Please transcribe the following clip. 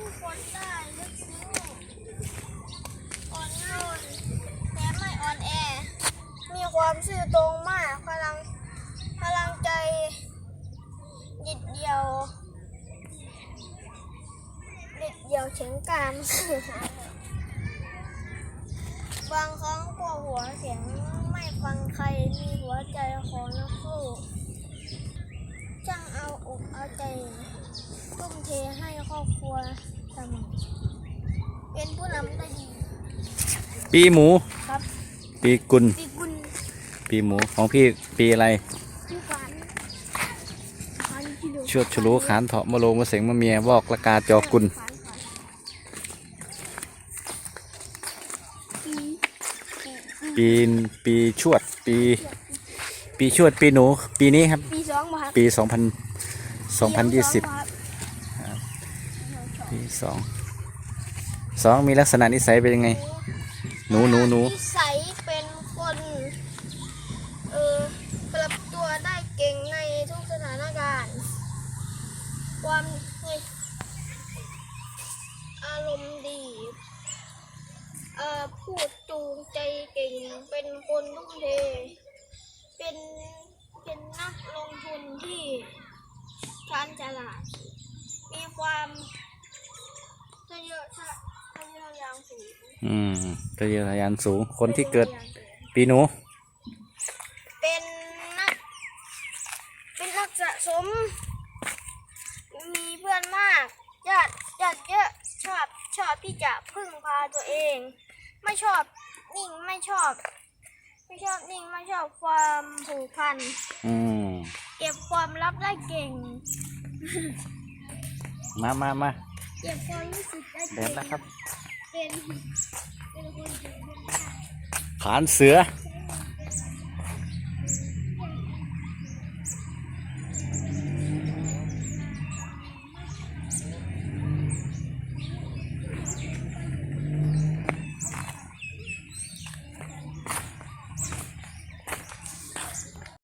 ผู้คนได้ลึกซึ้งอ่อนโยนแต่ไม่อ่อนแอมีความซื่อตรงมากพลังพลังใจดิดเดียวดิดเดียวเฉียงกามสื่อหาบางครั้งกลัวหัวเสียงไม่ฟังใครมีหัวใจของนักสู้จ้างเอาอกเอาใจ ทุ่มเทให้ครอบครัวเสมอเป็นผู้นำได้ดี ปีหมู ครับ ปีกุล ปีกุลปีหมูของพี่ปีอะไรพี่ฝันฝันกิโลชวดฉลูขานเถาะมะโลมะเสงมะเมีย วอกละกาจอกุลฝันฝันปีปีปีชวด ปี ปีชวดปีหนู ปีนี้ครับ ปีสองมาครับปีสองพันสองพันยี่สิบปีครับ ปีสองสองมีลักษณะนิสัยเป็นยังไง หนูหนูหนูนิสัยเป็นคนเออปรับตัวได้เก่งในทุกสถานการณ์ ความอารมณ์ดีเอ่อพูดจูงใจเก่งเป็นคนทุ่มเทเป็นเป็นนักลงทุนที่ชาญฉลาดมีความทะเยอทะทะเยอทะยานสูงอืมทะเยอทะยานสูง คนที่เกิดปีหนู เป็นนัก เป็นนักสะสม มีเพื่อนมาก ญาติญาติเยอะ ชอบ ชอบที่จะพึ่งพาตัวเอง ไม่ชอบนิ่ง ไม่ชอบ ไม่ชอบนิ่ง ไม่ชอบความผูกพัน อืม เก็บความลับได้เก่ง มามามาเก็บความรู้สึกได้แดเก่ดงนะครับ เป็นเป็นคนเก่งมากขานเสือ